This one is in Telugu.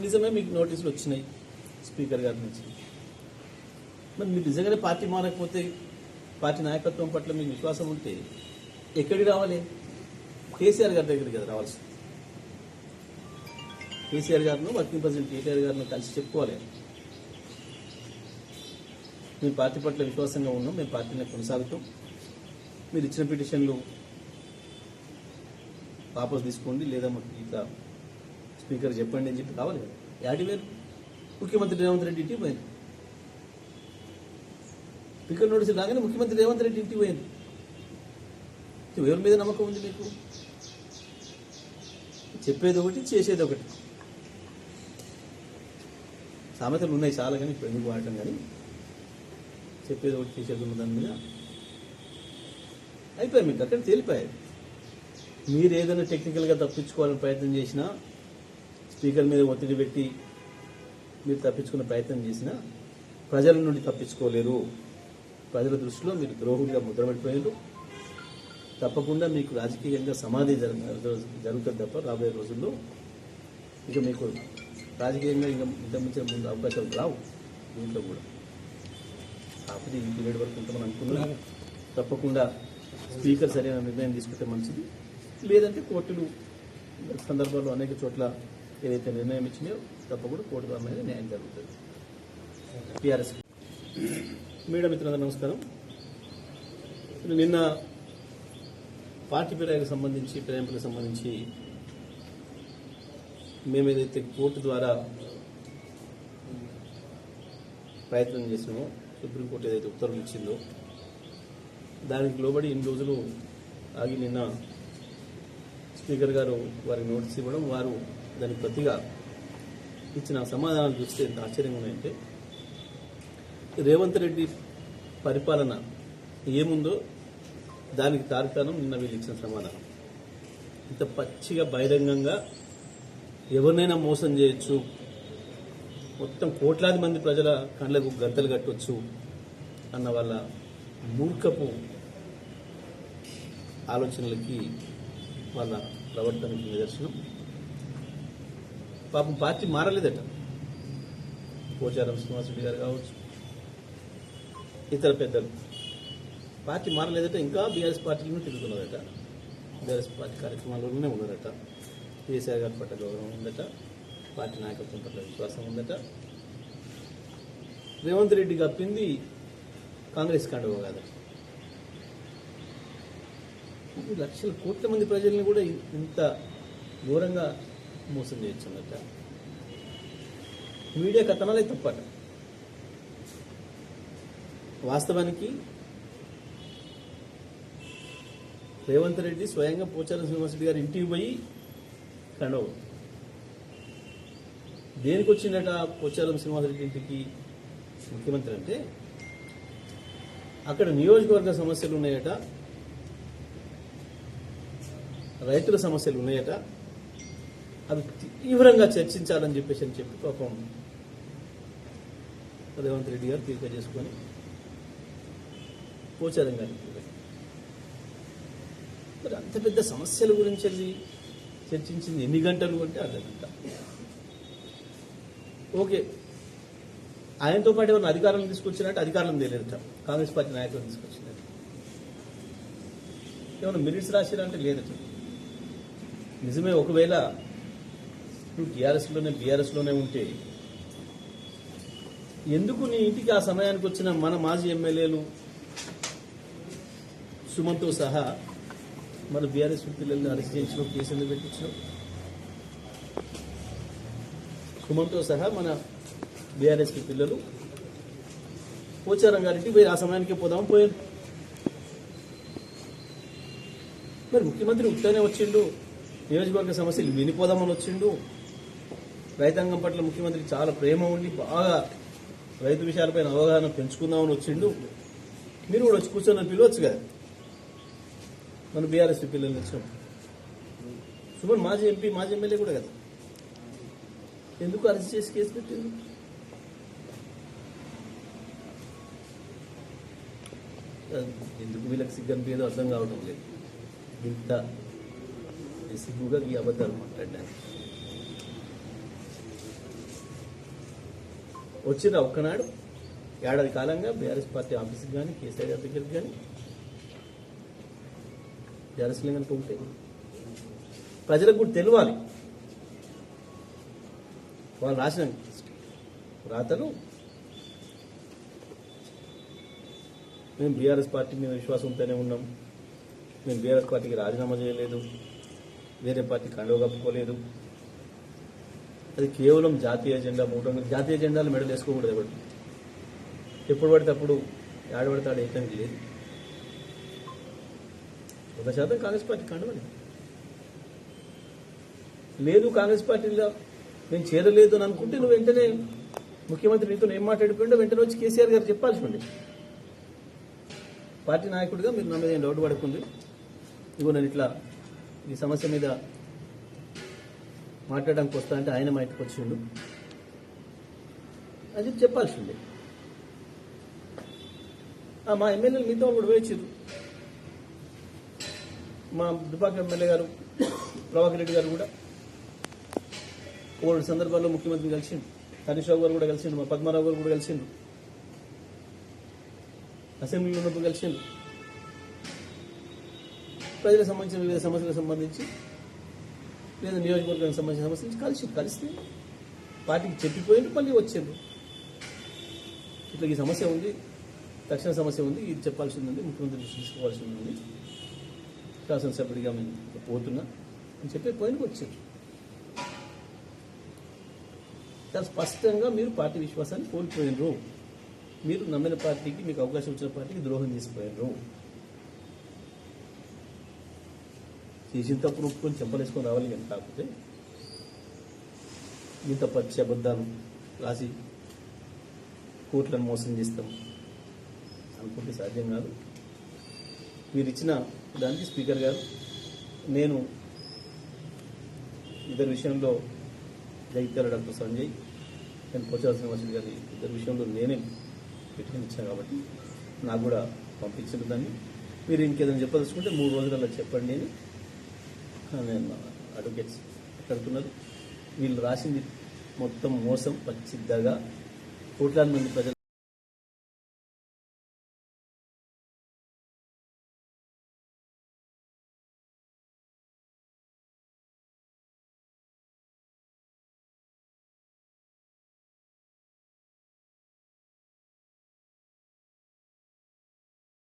నిజమే మీకు నోటీసులు వచ్చినాయి స్పీకర్ గారి నుంచి. మరి మీరు నిజంగానే పార్టీ మారకపోతే పార్టీ నాయకత్వం పట్ల మీకు విశ్వాసం ఉంటే ఎక్కడికి రావాలి? కేసీఆర్ గారి దగ్గరికి కదా రావాల్సి కేసీఆర్ గారిను వర్కింగ్ ప్రెసిడెంట్ కేటీఆర్ గారిని కలిసి చెప్పుకోవాలి. మేము పార్టీ పట్ల విశ్వాసంగా ఉన్నాం మేము పార్టీని కొనసాగుతాం. మీరు ఇచ్చిన పిటిషన్లు వాపస్ తీసుకోండి లేదా మాకు ఇట్లా స్పీకర్ చెప్పండి అని చెప్పి కావాలి కదా. యాడి వేరు ముఖ్యమంత్రి రేవంత్ రెడ్డి ఇంటికి పోయింది. స్పీకర్ నోటీసులు రాగానే ముఖ్యమంత్రి రేవంత్ రెడ్డి ఇంటికి పోయింది. ఎవరి మీద నమ్మకం ఉంది మీకు? చెప్పేది ఒకటి చేసేది ఒకటి. సామెతలు ఉన్నాయి చాలా కానీ ఇప్పుడు ఎందుకు వాడటం కానీ. చెప్పేది ఒకటి చేసేది ఉన్న దాని మీద. అయిపోయాయి మీకు అక్కడ తేలిపోయాయి. మీరు ఏదైనా టెక్నికల్గా తప్పించుకోవాలని ప్రయత్నం చేసినా స్పీకర్ మీద ఒత్తిడి పెట్టి మీరు తప్పించుకునే ప్రయత్నం చేసినా ప్రజల నుండి తప్పించుకోలేరు. ప్రజల దృష్టిలో మీరు ద్రోహుడిగా ముద్రపడిపోయారు. తప్పకుండా మీకు రాజకీయంగా సమాధి జరుగుతుంది తప్ప రాబోయే రోజుల్లో ఇక మీకు రాజకీయంగా ఇంకా ఇంతమించిన ముందు అవకాశాలు రావు దీంట్లో కూడా. కాకపోతే ఈ పీరియడ్ వరకు ఉంటామని అనుకున్నాను. తప్పకుండా స్పీకర్ సరైన నిర్ణయం తీసుకుంటే మంచిది. లేదంటే కోర్టులు సందర్భాల్లో అనేక చోట్ల ఏదైతే నిర్ణయం ఇచ్చినాయో తప్పకుండా కోర్టు ద్వారా అనేది న్యాయం జరుగుతుంది. టీఆర్ఎస్ మీడియా మిత్రులందరూ నమస్కారం. నిన్న పార్టీ ఫిర్యాదుకు సంబంధించి ఫిరాయింపులకు సంబంధించి మేము ఏదైతే కోర్టు ద్వారా ప్రయత్నం చేసినామో సుప్రీంకోర్టు ఏదైతే ఉత్తర్వులు ఇచ్చిందో దానికి లోబడి ఇన్ని రోజులు ఆగి నిన్న స్పీకర్ గారు వారికి నోటీస్ ఇవ్వడం వారు దానికి ప్రతిగా ఇచ్చిన సమాధానాలు చూస్తే ఎంత ఆశ్చర్యంగా ఉన్నాయంటే రేవంత్ రెడ్డి పరిపాలన ఏముందో దానికి తార్కాణం నిన్న వీళ్ళు ఇచ్చిన సమాధానం. ఇంత పచ్చిగా బహిరంగంగా ఎవరినైనా మోసం చేయొచ్చు. మొత్తం కోట్లాది మంది ప్రజల కళ్ళకు గద్దలు కట్టొచ్చు అన్న వాళ్ళ మూర్ఖపు ఆలోచనలకి వాళ్ళ ప్రవర్తనకి నిదర్శనం. పాపం పార్టీ మారలేదట. పోచారం శ్రీనివాసరెడ్డి గారు కావచ్చు ఇతర పెద్దలు. పార్టీ మారలేదట ఇంకా బీఆర్ఎస్ పార్టీలో తిరుగుతున్నదట. బీఆర్ఎస్ పార్టీ కార్యక్రమాల్లోనే ఉన్నారట. కేసీఆర్ గారి పట్ల గౌరవం ఉందట పార్టీ నాయకత్వం పట్ల విశ్వాసం ఉందట. రేవంత్ రెడ్డి కప్పింది కాంగ్రెస్ కండవ కాదట లక్షల కోట్ల మంది ప్రజల్ని కూడా ఇంత ఘోరంగా మోసం చేయొచ్చున్నట మీడియా కథనాలే తప్పట. వాస్తవానికి రేవంత్ రెడ్డి స్వయంగా పోచారం శ్రీనివాసరెడ్డి గారి ఇంటికి పోయి కండవు దేనికి వచ్చిందట పోచారం శ్రీనివాసరెడ్డి ఇంటికి ముఖ్యమంత్రి అంటే? అక్కడ నియోజకవర్గ సమస్యలు ఉన్నాయట. రైతుల సమస్యలు ఉన్నాయట. అది తీవ్రంగా చర్చించాలని చెప్పేసి అని చెప్పి పాపం రేవంత్ రెడ్డి గారు తీర్పు చేసుకొని పోచారం గారికి మరి అంత పెద్ద సమస్యల గురించి వెళ్ళి చర్చించింది ఎన్ని గంటలు అంటే అర్ధ గంట. ఓకే. ఆయనతో పాటు ఎవరిని అధికారం తీసుకొచ్చినట్టు అధికారం తెలియదు కాంగ్రెస్ పార్టీ నాయకులు తీసుకొచ్చినట్టు. ఏమైనా మినిట్స్ రాసిరంటే లేదు. నిజమే ఒకవేళ నువ్వు టీఆర్ఎస్లోనే బీఆర్ఎస్లోనే ఉంటే ఎందుకు నీ ఇంటికి ఆ సమయానికి వచ్చిన మన మాజీ ఎమ్మెల్యేలు సుమంతో సహా మన బీఆర్ఎస్ పిల్లల్ని అరెస్ట్ చేయించడం కేసు ఎందుకు పెట్టించడం సుమంతో సహా మన బీఆర్ఎస్ పిల్లలు పోచారం గారింటికి పోయి ఆ సమయానికి పోదాం పోయారు. మరి ముఖ్యమంత్రి ఉత్తనే వచ్చిండు నియోజకవర్గ సమస్యలు వినిపోదామని వచ్చిండు రైతాంగం పట్ల ముఖ్యమంత్రికి చాలా ప్రేమ ఉండి బాగా రైతు విషయాలపైన అవగాహన పెంచుకుందామని వచ్చిండు. మీరు కూడా వచ్చి కూర్చొని పిలవచ్చు కదా? మన బీఆర్ఎస్ పిల్లల్ని వచ్చినాం సుమన్ మాజీ ఎంపీ మాజీ ఎమ్మెల్యే కూడా కదా? ఎందుకు అరెస్ట్ చేసి కేసు పెట్టింది ఎందుకు వీళ్ళకి సిగ్గు అనిపించేదో అర్థం కావడం లేదు. ఇంత సిగ్గుగా ఈ అబద్ధాలు మాట్లాడడానికి వచ్చిన ఒక్కనాడు ఏడాది కాలంగా బీఆర్ఎస్ పార్టీ ఆఫీస్కి కానీ కేసీఆర్ గారి దగ్గరికి కానీ బీఆర్ఎస్ కనుక ఉంటే ప్రజలకు కూడా తెలియాలి. వాళ్ళు రాసిన రాతలు మేము బీఆర్ఎస్ పార్టీ మీద విశ్వాసంతోనే ఉన్నాం. మేము బీఆర్ఎస్ పార్టీకి రాజీనామా చేయలేదు. వేరే పార్టీ కండవ కప్పుకోలేదు. అది కేవలం జాతీయ జెండా మూడు రంగులు జాతీయ జెండాలు మెడలు వేసుకోకూడదు ఎవరు. ఎప్పుడు పడితే అప్పుడు ఆడబడితే ఆడ వేయటానికి లేదు. ఒక శాతం కాంగ్రెస్ పార్టీ కండవని లేదు కాంగ్రెస్ పార్టీలో నేను చేరలేదు అని అనుకుంటే నువ్వు వెంటనే ముఖ్యమంత్రి నీతో ఏం మాట్లాడిపోయిండో వెంటనే వచ్చి కేసీఆర్ గారు చెప్పాల్సి ఉండే పార్టీ నాయకుడిగా మీరు నా మీద ఏం డౌట్ పడుకుంది. ఇగో నేను ఇట్లా ఈ సమస్య మీద మాట్లాడడానికి వస్తా అంటే ఆయన మా ఇంటికి వచ్చిండు. అని చెప్పి చెప్పాల్సిండే మా ఎమ్మెల్యేలు మీతో కూడా వేయించారు మా దుబాక ఎమ్మెల్యే గారు ప్రభాకర్ రెడ్డి గారు కూడా. మూడు సందర్భాల్లో ముఖ్యమంత్రిని కలిసిండు. హరీష్ రావు గారు కూడా కలిసిండు మా పద్మారావు గారు కూడా కలిసిండు. అసెంబ్లీలో ఉన్నప్పుడు కలిసిండు. ప్రజలకు సంబంధించిన వివిధ సమస్యలకు సంబంధించి లేదా నియోజకవర్గానికి సంబంధించిన సమస్య నుంచి కలిసి కలిస్తే పార్టీకి చెప్పిపోయిండు మళ్ళీ వచ్చిండు. ఇట్లా ఈ సమస్య ఉంది తక్షణ సమస్య ఉంది ఇది చెప్పాల్సి ఉంది ముఖ్యమంత్రి దృష్టి తీసుకోవాల్సి ఉంది. శాసనసభ్యుడిగా మేము పోతున్నా అని చెప్పి పోయినకి వచ్చారు. చాలా స్పష్టంగా మీరు పార్టీ విశ్వాసాన్ని కోల్పోయినరు. మీరు నమ్మిన పార్టీకి మీకు అవకాశం ఇచ్చిన పార్టీకి ద్రోహం చేసిపోయినరు. చేసిన తప్పుడు ఒప్పుకొని చెంపలేసుకొని రావాలి కానీ కాకపోతే ఇంత పచ్చి అబద్ధాలు రాసి కోట్లను మోసం చేస్తాం అనుకుంటే సాధ్యం కాదు. మీరు ఇచ్చిన దానికి స్పీకర్ గారు నేను ఇద్దరి విషయంలో జగిత్యాల డాక్టర్ సంజయ్ నేను పోచాల శ్రీనివాసులు గారి ఇద్దరి విషయంలో నేనే పిటిషన్ ఇచ్చాను కాబట్టి నాకు కూడా పంపించిన దాన్ని. మీరు ఇంకేదైనా చెప్పదలుచుకుంటే మూడు రోజులలో చెప్పండి అని నేను అడ్వకేట్స్ మాట్లాడుతున్నారు వీళ్ళు రాసింది మొత్తం మోసం పచ్చిద్దగా కోట్లాది మంది ప్రజలు